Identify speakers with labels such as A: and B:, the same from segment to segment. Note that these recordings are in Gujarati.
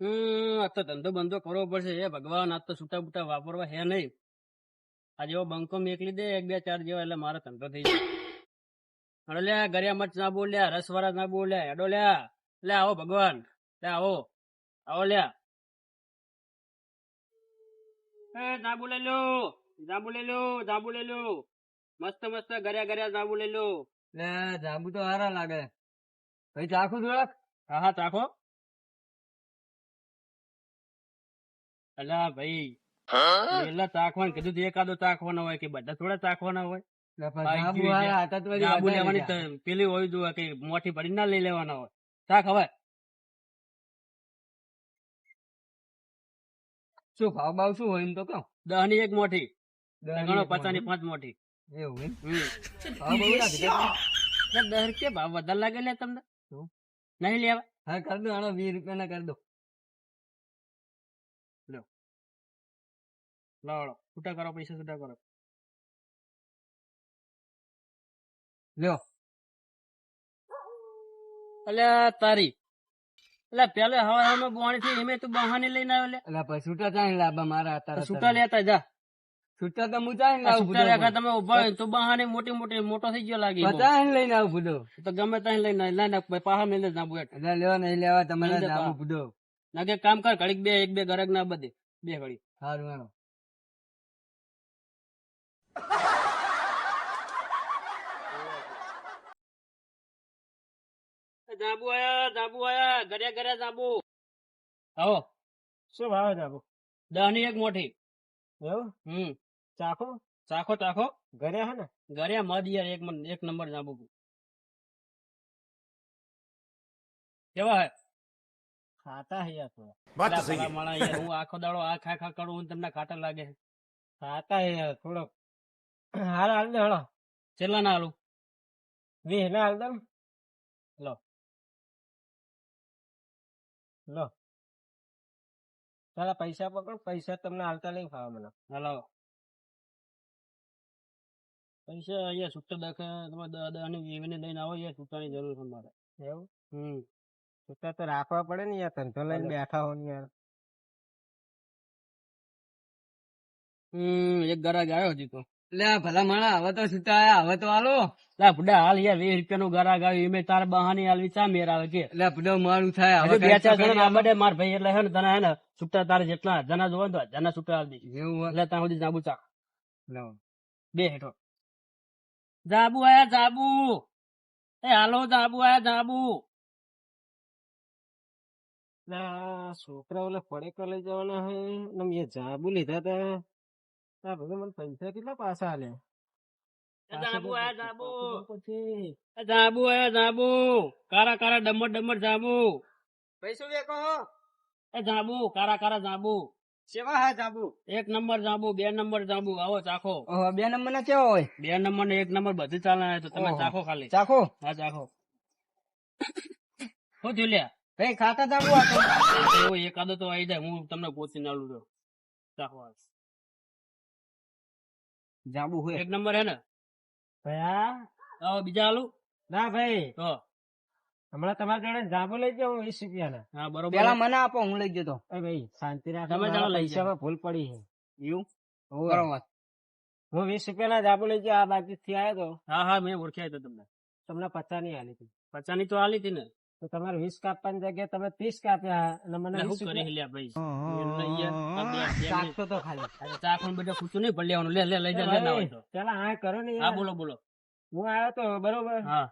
A: હમ આ તો ધંધો બંધો કરવો પડશે. હે ભગવાન આ તો છૂટા બૂટા વાપરવા હે નહીં. આ જેવો બંકો મેકલી દે એક બે ચાર જેવા એટલે મારો ધંધો થઈ જાય. અરે લ્યા ગરિયા મચ ના બોલ્યા રસવાળા ના બોલ્યા હેડો લ્યા. લે આવો ભગવાન લે આવો. આવો લ્યા. એ જાંબુ લઈ લો જાંબુ લઈ લો જાંબુ લઈ લો. મસ્ત મસ્ત ગર્યા ગર્યા જાંબુ લઈ લો.
B: લે જાંબુ તો સારા લાગે. ભાઈ ચાખું થોડાક?
A: હા હા ચાખો. અલા ભાઈ પેલા ચાખવાનું કીધું તો એકાદો ચાખવાનો હોય કે બધા થોડા ચાખવાના હોય? લેવાની પેલી હોય જોવે કે મોટી ભરી ના લઈ લેવાના હોય. ચાખ હવે.
B: શું ભાવ ભાવ શું હોય એમ તો કહો?
A: દહની એક મોટી
B: દસ
A: ગણો
B: પચાસની
A: પાંચ મોટી
B: એવું
A: દહ રૂપિયા ભાવ વધારે લાગે લે તમને? નહીં લેવા.
B: હા કર દો આનો વીસ રૂપિયા ના કર દો.
A: લાવડો છૂટા કરો પૈસા છૂટા કરો.
B: લ્યો.
A: અલ્યા તારી. એટલે પેલે હવા હવે બોણી થી એમે તું બહાની લઈને આવ્યો
B: એટલે પછી છૂટા જાય લાબા મારા અત્યારે
A: છૂટા લેતા જા.
B: છૂટા તો હું
A: જાય
B: લાવું
A: છૂટા
B: ભૂડો
A: તમે ઊભા હોય તો બહાને મોટી મોટી મોટો થઈ ગયો લાગે બહુ.
B: લઈને આવું ભૂડો.
A: તો ગમે ત્યાં લઈને આય. ના ના પાહા મેલે ના બુએટ
B: એટલે લેવા નહીં લેવા તમારે
A: આવું લેવા.
B: ભૂડો.
A: ના કે કામ કર ઘડીક બે એક બે ગરગ ના બધે. બે ઘડી.
B: સારું
A: જાબુ આયા જાબુ આયા ઘરે ઘરે જાબુ. આવો.
B: શું ભાવે જાબુ?
A: દહની એક મોટી.
B: એવું?
A: હમ.
B: ચાખો?
A: ચાખો ચાખો.
B: ઘરે હે ને?
A: ઘરે મધ યાર એક એક નંબર જાબુ કેવા હે?
B: ખાતા હે યાર
A: વાત
C: સહી.
A: માણા યાર હું આખો દાડો આ ખા ખા કરું તમને ખાટા લાગે
B: ખાતા હે યાર થોડો હાલ હાલ દે હળો
A: છેલ્લા ના હાલું.
B: વીસ ના હાલ દે
A: લો
B: લો. તારા પૈસા પકડ પૈસા તમને હાલતા નહીં ખાવા મને.
A: હાલો પૈસા અહીંયા છૂટા દાખલા તમે દહ દહની વીવીને લઈને આવો યાર સૂટાની જરૂર છે મારે.
B: એવું?
A: હમ.
B: છૂટા તો રાખવા પડે ને યાર ધંધો લઈને બેઠા હો ને યાર.
A: હમ એક ગરાજ આવ્યો હજી તો.
B: લે ભલા માણા હવે તો આયા હવે તો હાલો.
A: લા બુડા હાલ યાર વીસ રૂપિયા નું ગરાગ આવ્યું એમે તાર બહાની હાલવી ચા મેર આવે છે.
B: એટલે બધો મારું થાય. હવે
A: બે ચાર જણા
B: આપો.
A: આંબડે માર ભાઈ એટલે હે ને તને હે ને છૂટા તારે જેટલા જણા જોવે તો જણા છૂટા હાલ
B: એવું
A: એટલે ત્યાં સુધી જાબુ ચા.
B: લો.
A: બે હેઠો. જાબુ આયા જાબુ. એ હાલો જાબુ આયા જાબુ.
B: લે છોકરા ઓલા પડેકા લઈ જવાના હે. ને મેં જાબુ લીધા તા. આ બધા મને પૈસા કેટલા પાછા આલે
A: જાબુ આયા જાબુ.
B: પછી
A: જાબુ આયા જાબુ. કારા કારા ડમર ડમર જાબુ.
B: પૈસો વેકો
A: એ જાબુ કારા કારા જાબુ.
B: સેવા હા જાબુ.
A: એક નંબર જાબુ બે નંબર જાંબુ. આવો ચાખો.
B: ઓહો બે નંબર ના કેવા હોય?
A: બે નંબર ને એક નંબર બધું ચાલે તો તમે ચાખો ખાલી.
B: ચાખો?
A: હા ચાખો. શું થયું લ્યા?
B: કઈ ખાતા જાબુ
A: એકાદો તો આવી જાય હું તમને પોચી નાલું તો ચાખો.
B: જાંબુ હોય.
A: એક નંબર હે ને?
B: ભયા
A: હા. બીજા આલુ?
B: ના ભાઈ.
A: તો?
B: હમણાં તમારા જોડે જાબુ લઈ જાઉં વીસ રૂપિયા ના
A: હા બરોબર.
B: પેલા મને આપો હું લઈ જતો એ ભાઈ શાંતિ રાખ
A: તમે જાઓ લઈ
B: જાવ ભૂલ પડી છે.
A: એવું?
B: બરોબર. હું વીસ રૂપિયા ના જાબુ લઈ જાઉં આ બાકી થી આવ્યો તો.
A: હા હા મેં ઓળખ્યા તો તમને.
B: તમને પચાસની આલી હતી.
A: પચાની તો આલી હતી ને?
B: તો તમારે વીસ કાપવાની જગ્યાએ તમે ત્રીસ કાપ્યા અને મને
A: શું કરી ભાઈ.
B: ચાખતો તો ખાલી.
A: ચાખવાનું બધું પૂછું નહીં પડી લેવાનું લે લે લઈ જા લે
B: પેલા હા કરો ને
A: હા બોલો બોલો.
B: હું આવ્યો તો બરોબર.
A: હા.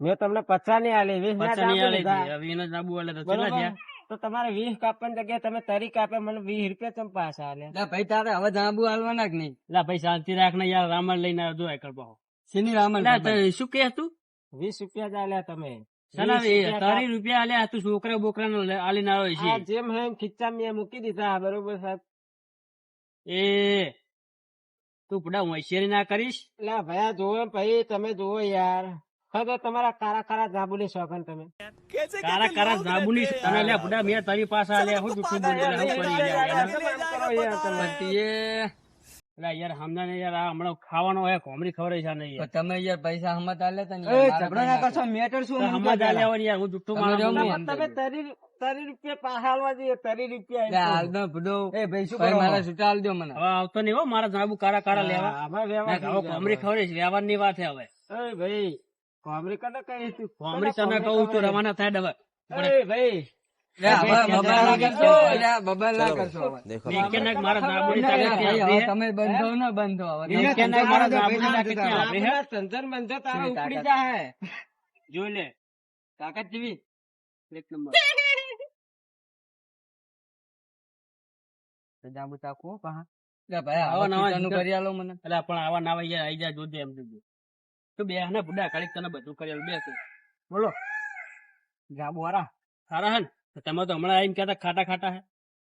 B: મેં તમને પચાસની આલી વીસ ના
A: આલી તો કેટલા થયા?
B: તો તમારે વીસ કાપવાની જગ્યાએ તમે તરી કાપે મને વીસ રૂપિયા ચમ પાછા આલ્યા ભાઈ તારે હવે જાંબુ હાલવાના જ નહીં?
A: લા ભાઈ શાંતિ રાખ ને યાર રામણ લઈને આવજો જો એકર પાહો.
B: શેની રામણ
A: શું કે તું?
B: વીસ રૂપિયા જ આલ્યા તમે.
A: તારી રૂપિયા આલ્યા તું છોકરા બોકરા નો આલીને આવ્યો
B: આ
A: છે
B: જેમ હે એમ મેં મૂકી દીધા બરોબર સાહેબ
A: એ તું પડા હોશિયારી ના કરીશ
B: એટલે ભયા જોવો ભાઈ તમે જોવો યાર ખબર તમારા કારા કારા જાંબુની શોખન તમે
A: કારા કારા જાંબુની તને લે પડા મેં તારી પાસે આલ્યા હું જુઠ્ઠું બોલે હું કરી
B: યાર, યાર
A: એટલે યાર હમણાં ને યાર આ હમણાં ખાવાનો હોય કોમરી ખબર છે નહીં
C: તો તમે યાર પૈસા હમત આલે તને
B: ઝઘડો ના કરશો મેટર શું
A: હમત
B: પહેલા.
A: હોય યાર હું જુઠ્ઠું.
C: ને.
B: તમે તરી તરી રૂપિયા પાહાલવા આલવા તરી રૂપિયા.
C: હાલનો ભૂડો
B: એ ભાઈ શું કરો?
C: મારા છૂટા આલ દો મને.
A: હવે આવતો નહીં હો મારા જાબુ કારા કારા લેવા.
B: હવે વ્યવહાર
A: ના, હવે કોમરી ખબર છે વ્યવહારની વાત છે હવે.
B: એ ભાઈ કોમરી કને કહી તું
A: કોમરી તને કહું તો રવાના થાય હવે.
B: એ ભાઈ
C: તમે બંધ ને બંધ થો હવે.
A: એને
C: તમે-
A: કે ના મારા
B: ભાઈ,
A: જાબુની
B: ભાઈ,
A: તાકાત ક્યાં આપણી હે?
B: આપણા સંસાર બંધો તારા ઉપડી
C: તાકાત?
A: જોઈ લે.
C: તાકાત જેવી.
A: એક નંબર.
C: જાંબુ ચાખવું પાહા. ભાઈ,
A: આવા
C: આવા
A: નવા
C: કરી આલો મને.
A: એટલે પણ આવા નાવા યાર આઈ જા જોજે એમ જોજે. તું બે ને બુડા કાઢી તને બધું કરેલું બે બોલો.
B: જાંબુ વાળા
A: સારા હે ને તમે તો હમણાં આવીને કહેતા ખાટા ખાટા હે?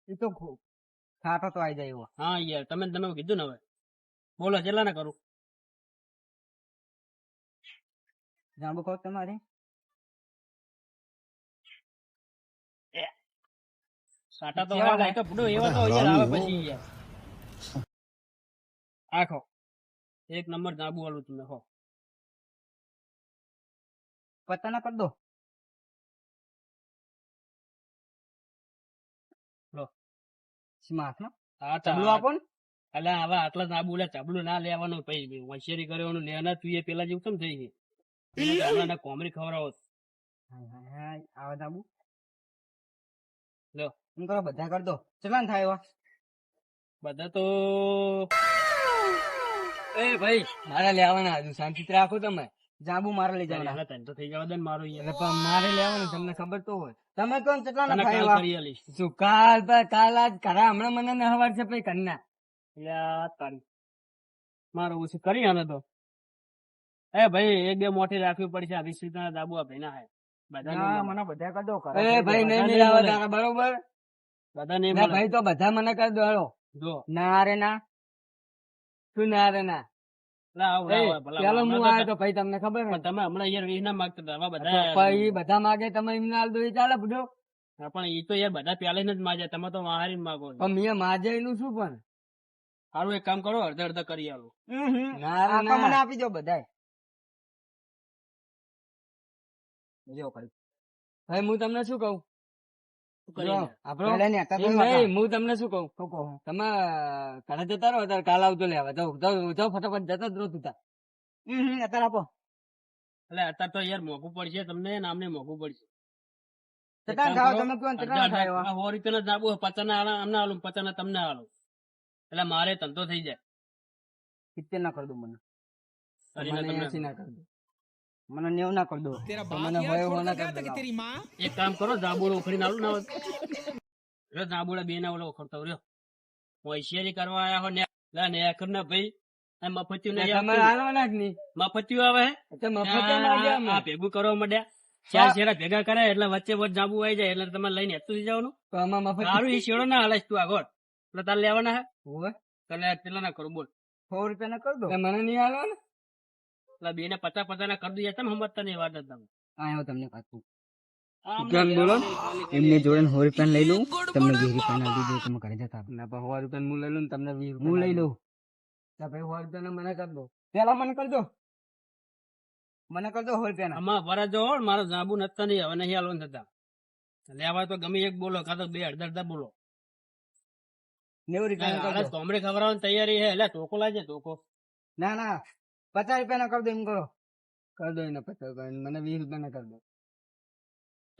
B: એ તો ખુ- ખાટો તો આઈ જાય એવો.
A: હા યાર તમે તમે કીધું ને હવે. બોલો ચેલા ના કરું?
B: જાંબુ કહો તમારે?
A: ખાટા તો
B: કેવા
A: આ તો બુડો એવા તો યાર આવે પછી યાર. આખો. એક નંબર જાબુ વાળું તમે હો.
B: પત્તા ના કર દો. સ્માર્ટ ના
A: હા
B: ચબલું આપો ને
A: હવે આટલા ના લે ચાબલું ના લેવાનું પછી હોશિયારી કરવાનું લેવાના તું એ પેલા જેવું કેમ થઈ ગઈ કોમરી ખવડાવો.
B: હાય, તાબુ લો આવા એમ કરો બધા કર દો. ચલા થાય એવા.
A: બધા તો
C: એ ભાઈ મારા લેવાના હજુ શાંતિ રાખો તમે.
B: જાંબુ મારે લઈ જવાના.
A: તને તો થઈ જવા દે મારો
C: એટલે પણ મારે લેવાનું તમને ખબર તો હોય.
B: તમે કોણ કેટલા ના
A: કરી આલીશ.
C: શું કાલ પર કાલ આજ કરા હમણાં મને ન હવાર છે પછી કરના
A: તારી. મારું ઓછું કરી આને તો. એ ભાઈ એક બે મોટી રાખવી પડશે. આ વીસ લીટર દાબુ આ ભાઈ ના હે બધા
B: મને બધા કદો દો
C: એ ભાઈ નહીં મિલાવો. તારા બરોબર?
A: બધા નહીં
C: ભાઈ તો બધા મને કરી દો
A: જો.
C: ના રે ના. શું ના રે ના? પેલો હું આવ્યો
A: તો-
C: તો ભાઈ તમને ખબર ને
A: તમે હમણાં યાર વીસ ના માગતા હતા બધા
C: બધા માગે તમે એમને હાલ દો ચાલે બધો
A: પણ એ તો યાર બધા પેલે જ માજે તમે તો મારી માગો.
C: પણ મેં માજે એનું શું પણ?
A: સારું એક કામ કરો અડધા અડધા કરી આલો.
C: ના
B: મને આપી દો બધા જો કરી.
C: ભાઈ હું તમને શું કહું? હું તમને શું કહું? તમે ઘરે જતા રહો ત્યારે કાલ આવતો લેવા. જાઓ જાઓ જાઓ ફટાફટ જતા જ રહો તું તાર.
B: હમ, હમ, અત્યારે આપો.
A: એટલે અત્યારે તો યાર મોંઘું પડશે તમને મોંઘું પડશે. મારે ધંધો થઈ જાય.
B: સિત્તેર ના કર દઉં મને.
C: મને નેવ ના કરી દો.
B: મને કર
C: તો હોય હોય ના કરી દો.
A: એક કામ કરો જાબુડો ઉખડી નાલું ના રે જાબુડા બે ના ઓલો ઉખડતો રહ્યો હોશિયારી કરવા આયા હો ને. લા ને આખર ના ભાઈ આ મફતિયું ને
C: તમારે હાલવાના જ નહીં.
A: મફતિયું આવે હે?
C: એટલે મફત એમ આવી ગયા
A: આ ભેગું કરવા મડ્યા. ચાર શેરા ભેગા કરે એટલે વચ્ચે વચ્ચે જાંબુ આવી જાય એટલે તમારે લઈને હેતું થઈ જવાનું.
C: તો આમાં મફત
A: સારું એ શેડો ના હાલે તું આગળ એટલે તારે લેવાના હે?
C: હોય.
A: તને પેલા ના કરું બોલ.
B: સો રૂપિયા ના કર દો.
C: મને નહીં હાલવાના?
A: એટલે બે ને પચાસ પચાસ ના કરી દઈએ તમે સમજતા નહીં વાત જ તમે
B: આયો તમને પાછું
A: આમ
C: બોલો?
B: એમને જોડે સો રૂપિયા લઈ લઉં. તમને વીસ રૂપિયા ના દીધું તમે ઘરે જતા
C: ના પણ સો રૂપિયા હું લઈ લઉં તમને વીસ
B: હું લઈ લઉં.
C: ભાઈ સો રૂપિયા મને કરી દો
B: પેલા મને કરજો મને કરજો સો રૂપિયા ના
A: આમાં જો મારો જાંબુ નતા નહીં હવે નહીં હાલવાનું થતા. લેવા તો ગમે એક બોલો કાં તો બે અડધા અડધા બોલો.
B: નેવું રૂપિયા
A: કોમરે ખવડાવવાની તૈયારી છે. એટલે ટોકો લાજે ટોકો
B: ના ના પચાસ રૂપિયા ના કર દો એમ કરો.
C: કરી દો એને પચાસ રૂપિયા મને વીસ રૂપિયા ના કરી દો.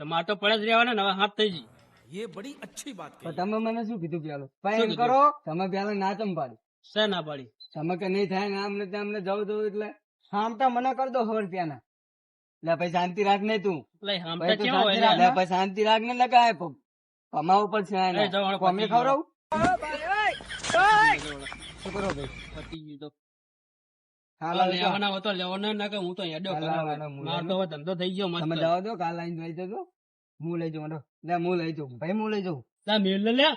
A: તમારે તો પડે જ રહેવાના નવા હાથ થઈ જઈ
C: પણ તમે મને શું કીધું પેલું
B: એમ
A: શું
B: કરો
C: તમે પેલો ના ચમ પાડી.
A: શે ના પાડી?
C: તમે કે નહીં થાય ને આમને ત્યાં અમને જવું જવું એટલે
B: આમ મને કર દો સો રૂપિયા ના
C: લે પછી શાંતિ રાખ ને તું. પછી શાંતિ રાખ. ને લગાય કમાવું
A: ઉપર છે
B: કોમે. ખવડાવું? શું કરો ભાઈ?
A: પતી ગયું તો. લેવાના ના કે હું તો મારો તો ધંધો થઈ ગયો મસ્ત.
C: તમે જવા દો કાલ આવીને લઈ જજો. હું લઈ જાઉં લે હું લઈ જાઉં.
B: ભાઈ હું લઈ જાઉં.
A: લા મેલ લે. લે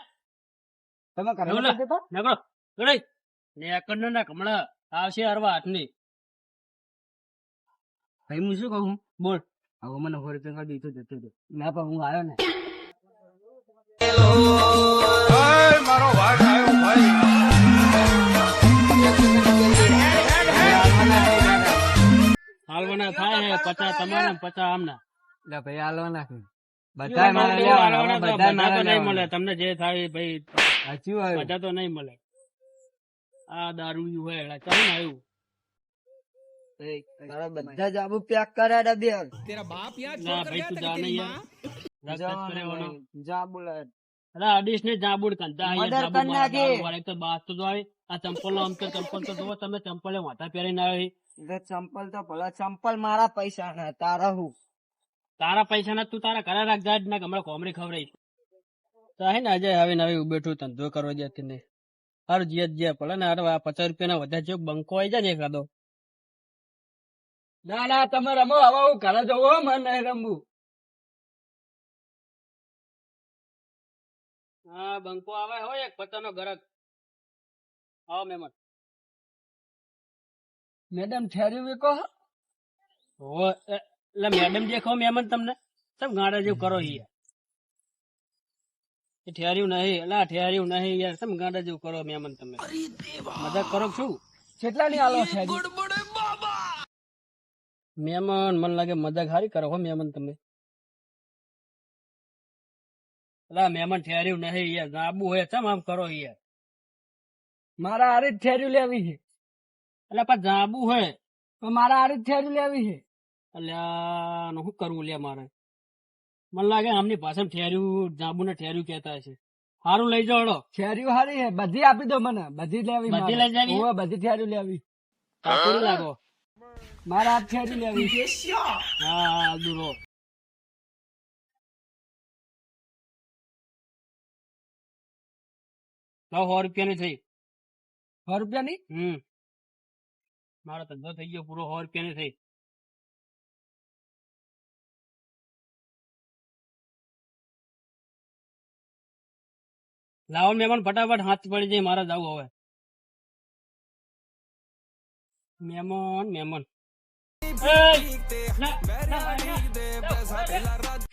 B: તમે નથી જતા?
A: નકળો. ગણાય ને એકડ ના હમણાં આવશે અરવા હાથની.
B: ભાઈ હું શું કહું?
A: બોલ.
B: હવે મને ફરી કરી જતો જતું
C: ના પણ હું આવ્યો ને.
A: હાલવાના થાય હે પચાસ તમારા પચાસ આમના.
C: એટલે ભાઈ હાલવાના
A: બધા નહીં મળે તમને જે થાય ભાઈ
C: સાચું આવ્યું.
A: બધા તો નહીં મળે. આ દારૂ હોય એલા ચાલ ને આવ્યું
C: તારા બધા જ પ્યાક પેક કરાડે બે.
A: ના ભાઈ તું જા નહીં યાર. રસ્તા જ કરેવાનો. અરે અડીશ ને જાબુડ કંતા જાબુ
C: કરી નાખી.
A: એક તો બાસ તો જો આ ચંપલ નો તો ચંપલ તો જુઓ તમે ચંપલે વાંટા પહેરીને આવી
C: ચંપલ તો ભલે, ચંપલ મારા પૈસા ના તારા હું.
A: તારા પૈસા ના તું તારા ઘરે રાખજા જાય ના હમણાં કોમરી ખવડાવી તો હે ને, આજે આવીને નવી બેઠું ધંધો કરવા જતી ને. હારું જીયા જીયા, ભલે ને હારું પચાસ રૂપિયા ના વધારે જો બંકો આવી જાય ને એકાદો.
C: ના ના, તમે રમો, હવે હું ઘરે જવું મને નહીં રમવું.
A: હા, બંકો આવે, હોય એક પચાસ નો ગરક આવો, મહેમાન.
C: મેડમ ઠેરી વેકો
A: હો એ- એટલે મેડમ દેખો મહેમાન તમને સબ ગાડા જેવું કરો યાર એ ઠેર્યું નહીં એટલે આ ઠેર્યું નહીં યાર સમ ગાડા જેવું કરો મહેમાન તમે. મજાક કરો કે શું?
C: કેટલા ની આલો ઠેરી
A: મહેમાન મને લાગે મજાક હારી કરો હો મહેમાન તમે. એટલે આ મહેમાન ઠેર્યું નહીં યાર આબુ હોય ચમ આમ કરો યાર?
C: મારા હારી ઠેરી લેવી છે.
A: એટલે પણ જાબુ હોય
C: તો મારે આ રીતે થેરી લેવી છે?
A: એટલે શું કરવું લે મારે? મને લાગે આમની પાછળ ઠેર્યું જાબુ ને ઠેર્યું કેતા છે સારું લઈ જાઓ હળો.
C: સારી હે છે. બધી આપી દો મને. બધી લેવી
A: બધી લઈ જાવી?
C: હોય બધી ઠેર્યું લેવી.
A: કાપડી લાગો.
C: મારા હાથ ઠેર્યું લેવી.
A: હા હા દૂરો લાવ સો રૂપિયાની થઈ.
C: સો રૂપિયાની?
A: હમ. મારો ધંધો થઈ ગયો પૂરો સો રૂપિયાની થઈ. લાવો મહેમાન ફટાફટ હાથ પડી જાય મારે જવું હવે. મહેમાન મહેમાન.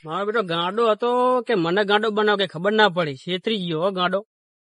A: મારો બેટો ગાંડો હતો કે મને ગાંડો બનાવ કે ખબર ના પડી? છેતરી ગયો હો ગાંડો.